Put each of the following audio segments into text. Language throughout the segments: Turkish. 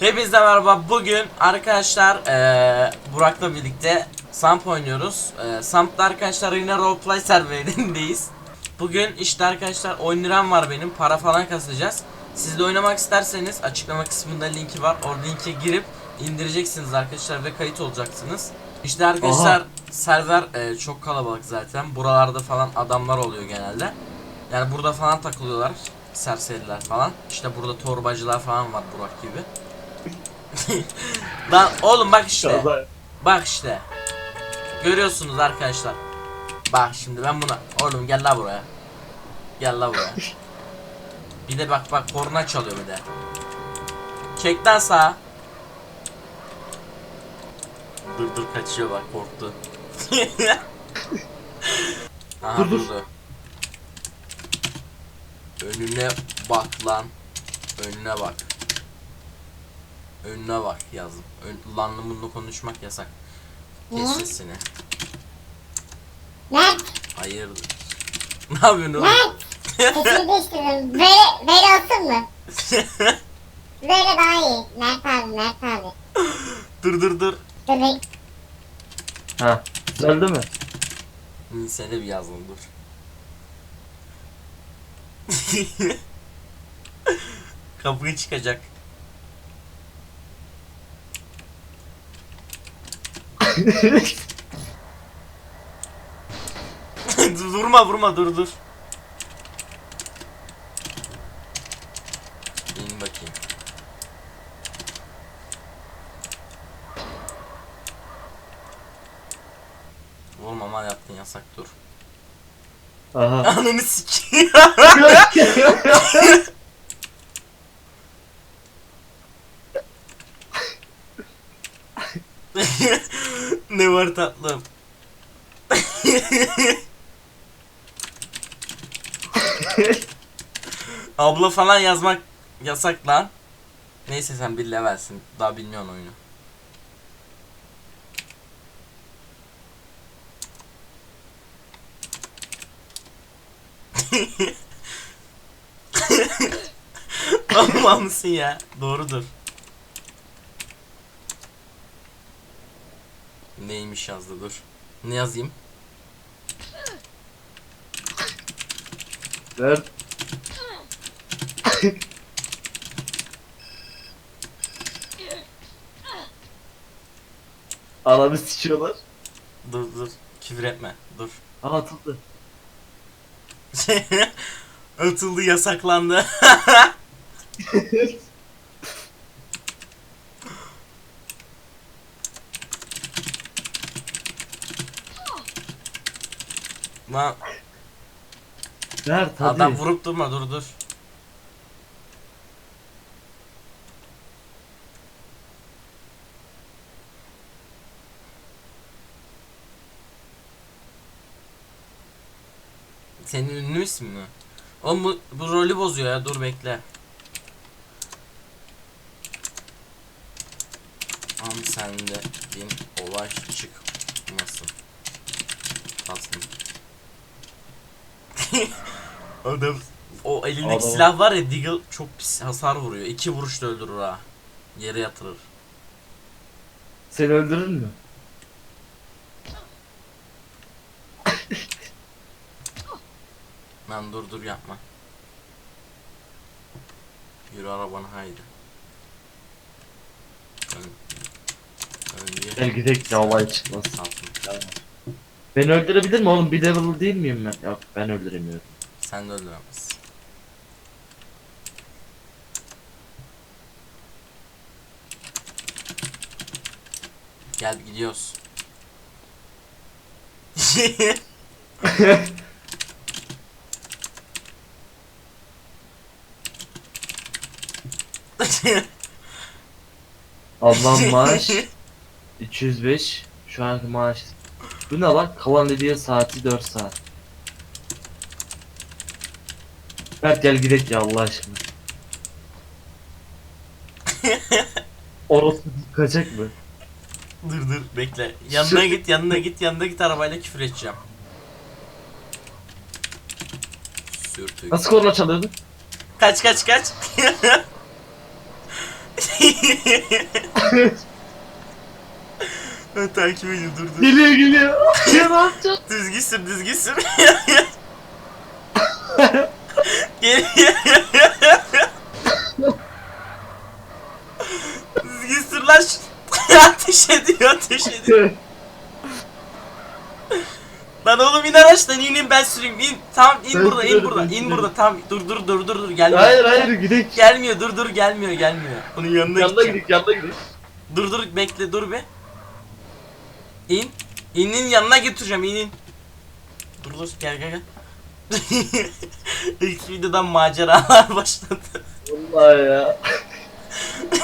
Hepinize merhaba. Bugün arkadaşlar eee Burak'la birlikte Samp oynuyoruz. Eee Samp'ta arkadaşlar yine roleplay serverindeyiz. Bugün işte arkadaşlar 10 liram var benim. Para falan kasacağız. Siz de oynamak isterseniz açıklama kısmında linki var. O linke girip indireceksiniz arkadaşlar ve kayıt olacaksınız. İşte arkadaşlar server eee, çok kalabalık zaten. Buralarda falan adamlar oluyor genelde. Yani burada falan takılıyorlar. Serseriler falan. İşte burada torbacılar falan var Burak gibi. Lan oğlum bak işte. Bak işte. Görüyorsunuz arkadaşlar. Bak şimdi ben buna. Oğlum gel la buraya. Gel la buraya. Bir de bak bak korna çalıyor bir de. Çekten sağa. Dur dur kaçıyor bak korktu. Aha Dur, dur. durdu. Önüne bak lan. Önüne bak. Önüne bak yazdım. Ön, lanlı munlu konuşmak yasak. Kes Niye? sesini. Mert, Hayırdır? ne yapıyorsun oğlum? Mert. Sesini değiştirdim. Böyle, böyle olsun mu? Böyle daha iyi. Mert abi, Mert abi. dur dur dur. Dur bek. Ha. Düzeldi mi? Nisan'e bir yazdım dur. Kapıyı çıkacak. Dur, vurma dur dur. İn bakayım. Vurma mal yaptın yasak dur. Aha. Ananı sikeyim. ne var tatlım? Abla falan yazmak yasak lan. Neyse sen bir levelsin. Daha bilmiyorsun oyunu. Amma mısın ya? Doğrudur. Neymiş yazdı dur. Ne yazayım? Ver. Ananı sikiyorlar. Dur dur. Küfür etme. Dur. Aa atıldı. Atıldı yasaklandı. Lan Ver hadi. adam vurup durma dur dur. Senin ünlü ismin mi? Oğlum bu, bu rolü bozuyor ya dur bekle. Am sende bin olay çıkmasın. Kalsın. Adam o elindeki Adam- silah var ya Deagle çok pis hasar vuruyor. İki vuruşta öldürür ha. Yere yatırır. Seni öldürür mü? Lan dur dur yapma. Yürü arabana haydi. Ön, ön Gel gidelim ya olay çıkmaz. Altın. Beni öldürebilir mi oğlum? Bir level değil miyim ben? Yok ben öldüremiyorum. Sen de öldüremezsin. Gel gidiyoruz. Allah'ım maaş 205. Şu anki maaş. Bu ne lan? Kalan hediye saati 4 saat. Mert gel gidelim ya Allah aşkına. Orası kaçacak mı? dur dur bekle. Yanına git yanına git yanına git arabayla küfür edeceğim. Sürtük. Nasıl korna çalıyordu? Kaç kaç kaç. Ben takip ediyor dur dur. geliyor geliyor. ya ne yapacağız? Düzgün sür düzgün sür. Geliyor. düzgün sür lan. şu- ateş ediyor ateş ediyor. Lan oğlum in araçtan inin ben süreyim in. Tamam in Ben burada in sürerim, burada ben in sürerim. burada tamam dur dur dur dur dur gelmiyor. hayır hayır gidelim. Gelmiyor dur dur gelmiyor gelmiyor. Onun yanına Yanına gideceğim. gidelim yanına gidelim. Dur dur bekle dur bir. İn. İnin yanına götüreceğim inin. Dur dur gel gel gel. İlk videodan maceralar başladı. Vallahi ya.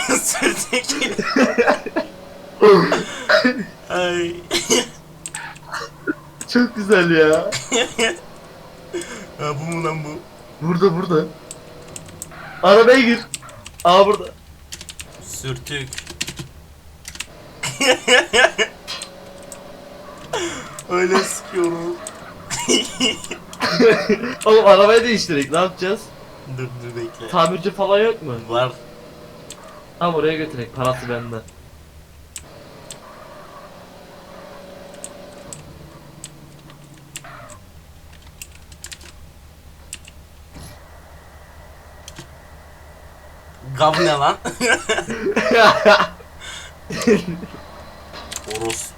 Sürdük. Ay. Çok güzel ya. ha bu mu lan bu? Burada burada. Arabaya gir. Aa burada. Sürtük. Öyle sıkıyorum. Oğlum arabayı değiştirek ne yapacağız? dur dur bekle. Tamirci falan yok mu? Var. Tamam oraya götürek parası bende. Gav ne lan? Oros.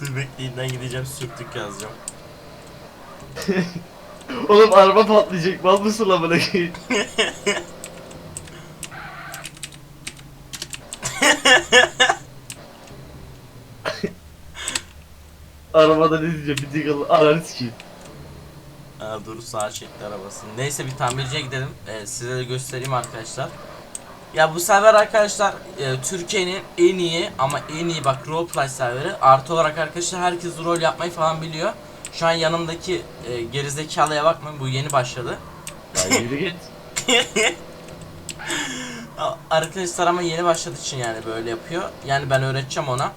Dur bekleyin ben gideceğim sürtük yazacağım. Oğlum araba patlayacak mal mısın lan bana Arabada ne diyeceğim bir tıkalı ananı sikeyim. Aa, dur sağa çekti arabasını. Neyse bir tamirciye gidelim. Ee, size de göstereyim arkadaşlar. Ya bu server arkadaşlar e, Türkiye'nin en iyi ama en iyi bak roleplay serveri. Artı olarak arkadaşlar herkes rol yapmayı falan biliyor. Şu an yanımdaki e, gerizekalıya bakmayın bu yeni başladı. Ya yürü git. Arkadaşlar ama yeni başladığı için yani böyle yapıyor. Yani ben öğreteceğim ona.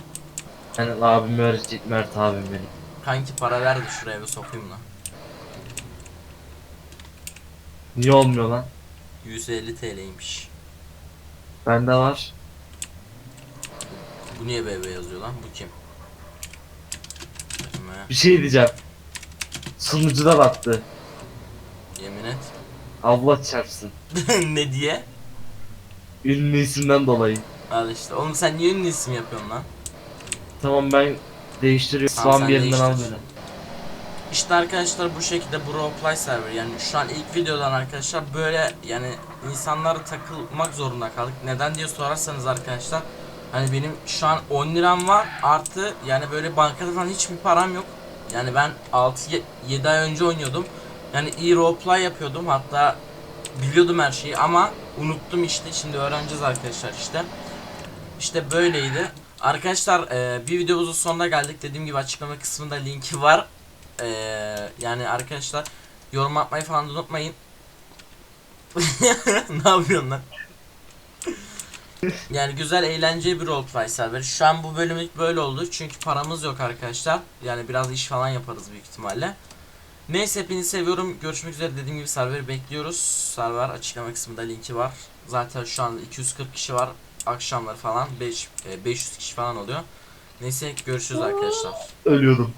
Yani abim öğretecek Mert abim benim. Kanki para ver de şuraya bir sokayım da. Niye olmuyor lan? 150 TL'ymiş. Bende var. Bu niye BB yazıyor lan? Bu kim? Bir şey diyeceğim. Sunucuda battı. ya, Yemin et. Allah çarpsın. ne diye? Ünlü isimden dolayı. Al işte. Oğlum sen niye ünlü isim yapıyorsun lan? Tamam ben değiştiriyorum. Tamam, sen bir yerinden al beni. İşte arkadaşlar bu şekilde bu roleplay server yani şu an ilk videodan arkadaşlar böyle yani insanlara takılmak zorunda kaldık. Neden diye sorarsanız arkadaşlar hani benim şu an 10 liram var artı yani böyle bankada falan hiçbir param yok. Yani ben 6-7 ay önce oynuyordum. Yani iyi roleplay yapıyordum hatta biliyordum her şeyi ama unuttum işte şimdi öğreneceğiz arkadaşlar işte. İşte böyleydi. Arkadaşlar bir videomuzun sonuna geldik. Dediğim gibi açıklama kısmında linki var. Ee, yani arkadaşlar yorum atmayı falan unutmayın. ne yapıyorsun lan? yani güzel eğlenceli bir roleplay server. Şu an bu bölümlük böyle oldu. Çünkü paramız yok arkadaşlar. Yani biraz iş falan yaparız büyük ihtimalle. Neyse hepinizi seviyorum. Görüşmek üzere dediğim gibi serveri bekliyoruz. Server açıklama kısmında linki var. Zaten şu anda 240 kişi var. Akşamları falan 5 500 kişi falan oluyor. Neyse görüşürüz arkadaşlar. Ölüyordum.